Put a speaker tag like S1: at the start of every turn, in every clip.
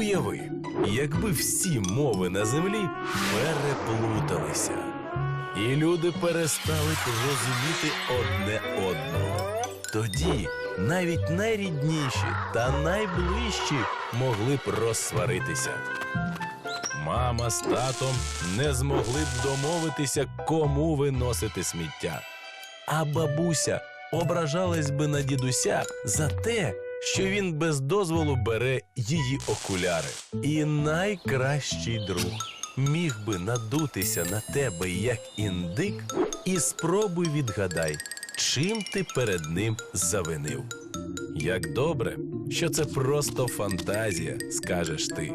S1: Уяви, якби всі мови на землі переплуталися, і люди перестали розуміти одне одного. Тоді навіть найрідніші та найближчі могли б розсваритися. Мама з татом не змогли б домовитися, кому виносити сміття. А бабуся ображалась би на дідуся за те, що він без дозволу бере її окуляри. І найкращий друг міг би надутися на тебе як індик, і спробуй відгадай, чим ти перед ним завинив. Як добре, що це просто фантазія, скажеш ти.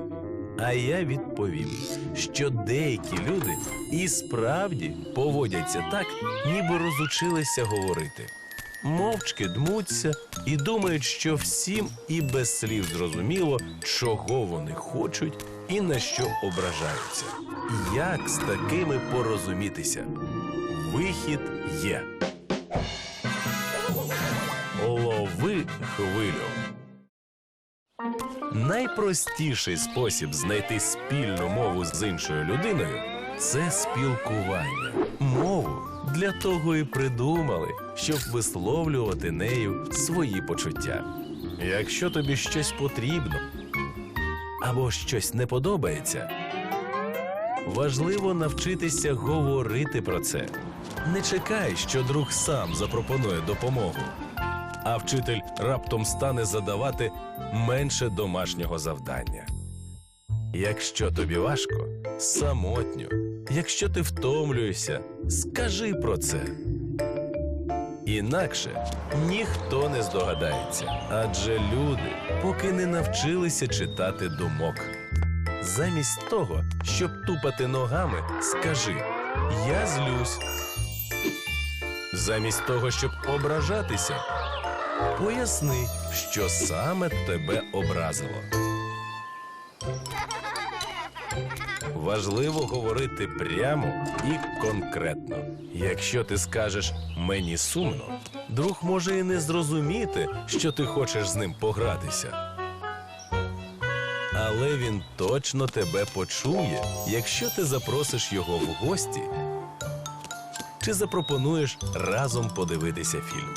S1: А я відповім, що деякі люди і справді поводяться так, ніби розучилися говорити. Мовчки дмуться і думають, що всім і без слів зрозуміло, чого вони хочуть і на що ображаються. Як з такими порозумітися? Вихід є. Лови хвилю. Найпростіший спосіб знайти спільну мову з іншою людиною це спілкування. Для того і придумали, щоб висловлювати нею свої почуття. Якщо тобі щось потрібно або щось не подобається, важливо навчитися говорити про це. Не чекай, що друг сам запропонує допомогу а вчитель раптом стане задавати менше домашнього завдання. Якщо тобі важко, самотньо, якщо ти втомлюєшся, скажи про це. Інакше ніхто не здогадається, адже люди поки не навчилися читати думок. Замість того, щоб тупати ногами, скажи Я злюсь. Замість того, щоб ображатися, Поясни, що саме тебе образило. Важливо говорити прямо і конкретно. Якщо ти скажеш мені сумно, друг може і не зрозуміти, що ти хочеш з ним погратися. Але він точно тебе почує, якщо ти запросиш його в гості чи запропонуєш разом подивитися фільм.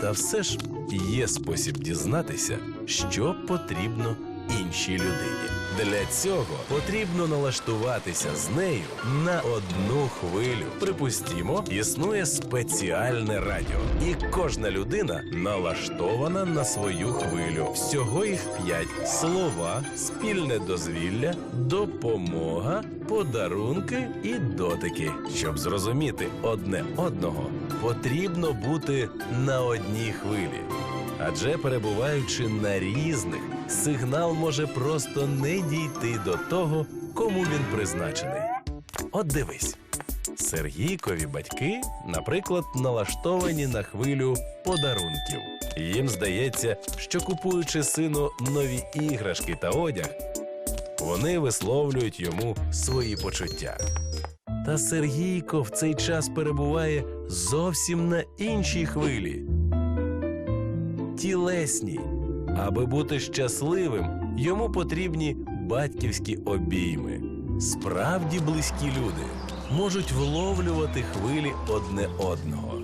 S1: Та все ж є спосіб дізнатися, що потрібно іншій людині. Для цього потрібно налаштуватися з нею на одну хвилю. Припустімо, існує спеціальне радіо, і кожна людина налаштована на свою хвилю. Всього їх п'ять слова, спільне дозвілля, допомога, подарунки і дотики. Щоб зрозуміти одне одного, потрібно бути на одній хвилі. Адже перебуваючи на різних, сигнал може просто не дійти до того, кому він призначений. От дивись. Сергійкові батьки, наприклад, налаштовані на хвилю подарунків. Їм здається, що купуючи сину нові іграшки та одяг, вони висловлюють йому свої почуття. Та Сергійко в цей час перебуває зовсім на іншій хвилі тілесній. Аби бути щасливим, йому потрібні батьківські обійми. Справді близькі люди можуть вловлювати хвилі одне одного.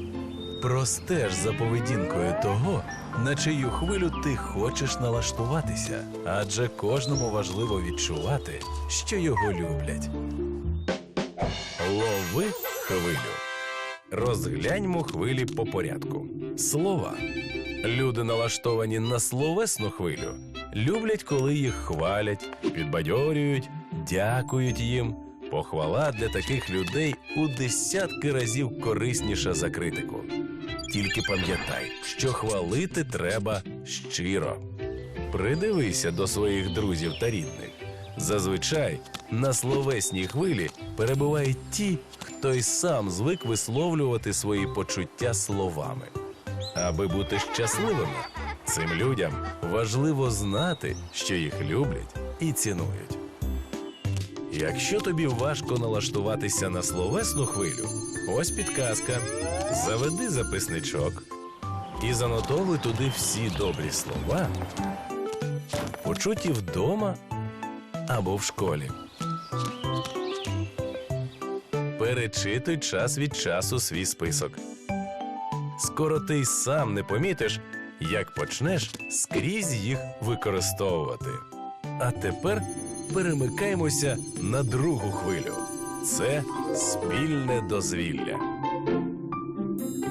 S1: Простеж за поведінкою того, на чию хвилю ти хочеш налаштуватися, адже кожному важливо відчувати, що його люблять. Лови хвилю. Розгляньмо хвилі по порядку. Слова. Люди, налаштовані на словесну хвилю, люблять, коли їх хвалять, підбадьорюють, дякують їм. Похвала для таких людей у десятки разів корисніша за критику. Тільки пам'ятай, що хвалити треба щиро. Придивися до своїх друзів та рідних. Зазвичай на словесній хвилі перебувають ті, хто й сам звик висловлювати свої почуття словами. Аби бути щасливими, цим людям важливо знати, що їх люблять і цінують. Якщо тобі важко налаштуватися на словесну хвилю, ось підказка: заведи записничок і занотовуй туди всі добрі слова, почуті вдома або в школі. Перечитуй час від часу свій список. Скоро ти й сам не помітиш, як почнеш скрізь їх використовувати. А тепер перемикаємося на другу хвилю. Це спільне дозвілля.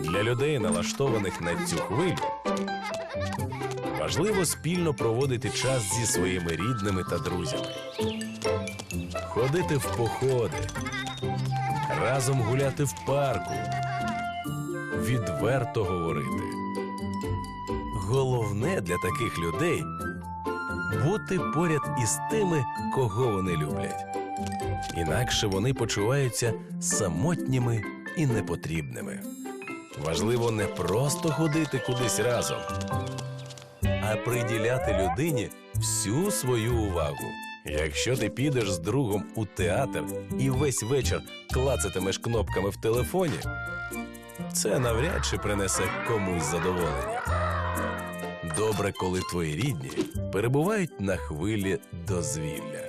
S1: Для людей, налаштованих на цю хвилю, важливо спільно проводити час зі своїми рідними та друзями, ходити в походи, разом гуляти в парку, відверто говорити. Головне для таких людей бути поряд із тими, кого вони люблять. Інакше вони почуваються самотніми і непотрібними. Важливо не просто ходити кудись разом, а приділяти людині всю свою увагу. Якщо ти підеш з другом у театр і весь вечір клацатимеш кнопками в телефоні, це навряд чи принесе комусь задоволення. Добре, коли твої рідні перебувають на хвилі дозвілля.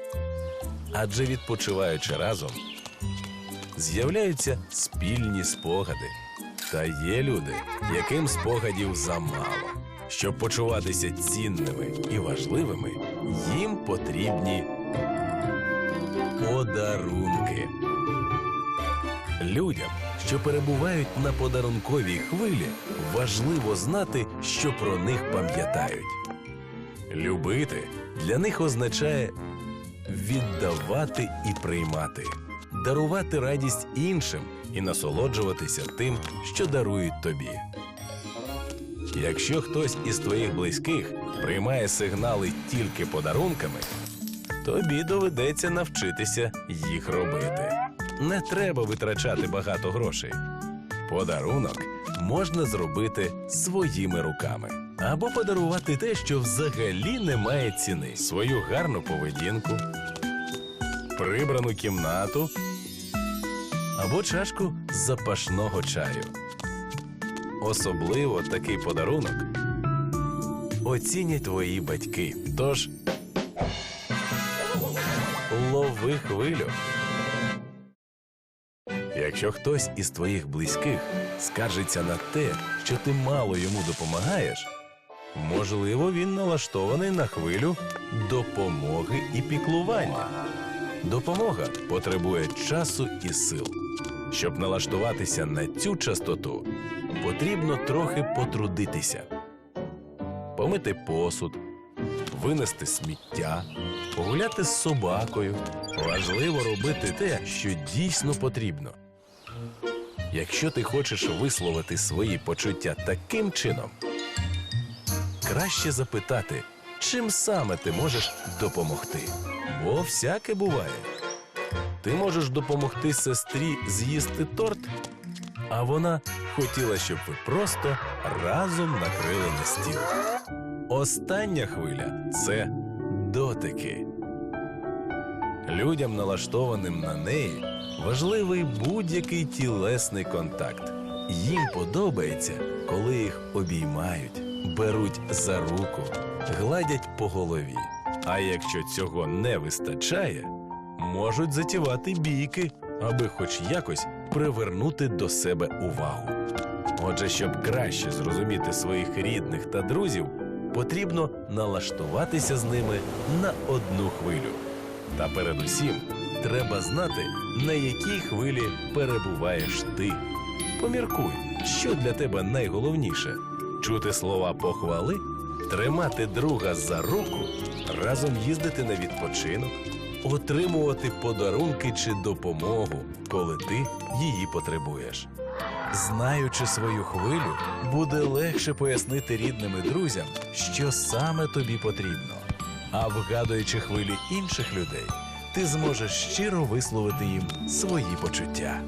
S1: Адже відпочиваючи разом, з'являються спільні спогади. Та є люди, яким спогадів замало. Щоб почуватися цінними і важливими, їм потрібні подарунки. Людям, що перебувають на подарунковій хвилі, важливо знати, що про них пам'ятають. Любити для них означає віддавати і приймати, дарувати радість іншим і насолоджуватися тим, що дарують тобі. Якщо хтось із твоїх близьких приймає сигнали тільки подарунками, тобі доведеться навчитися їх робити. Не треба витрачати багато грошей. Подарунок можна зробити своїми руками або подарувати те, що взагалі не має ціни, свою гарну поведінку, прибрану кімнату або чашку запашного чаю. Особливо такий подарунок оцінять твої батьки. Тож лови хвилю. Якщо хтось із твоїх близьких скаржиться на те, що ти мало йому допомагаєш, можливо, він налаштований на хвилю допомоги і піклування. Допомога потребує часу і сил. Щоб налаштуватися на цю частоту, потрібно трохи потрудитися, помити посуд, винести сміття, погуляти з собакою. Важливо робити те, що дійсно потрібно. Якщо ти хочеш висловити свої почуття таким чином, краще запитати, чим саме ти можеш допомогти. Бо всяке буває. Ти можеш допомогти сестрі з'їсти торт, а вона хотіла, щоб ви просто разом накрили на стіл. Остання хвиля це дотики. Людям, налаштованим на неї, важливий будь-який тілесний контакт. Їм подобається, коли їх обіймають, беруть за руку, гладять по голові. А якщо цього не вистачає, можуть затівати бійки, аби хоч якось привернути до себе увагу. Отже, щоб краще зрозуміти своїх рідних та друзів, потрібно налаштуватися з ними на одну хвилю. Та передусім треба знати, на якій хвилі перебуваєш ти. Поміркуй, що для тебе найголовніше чути слова похвали, тримати друга за руку, разом їздити на відпочинок, отримувати подарунки чи допомогу, коли ти її потребуєш. Знаючи свою хвилю, буде легше пояснити рідним і друзям, що саме тобі потрібно. А вгадуючи хвилі інших людей, ти зможеш щиро висловити їм свої почуття.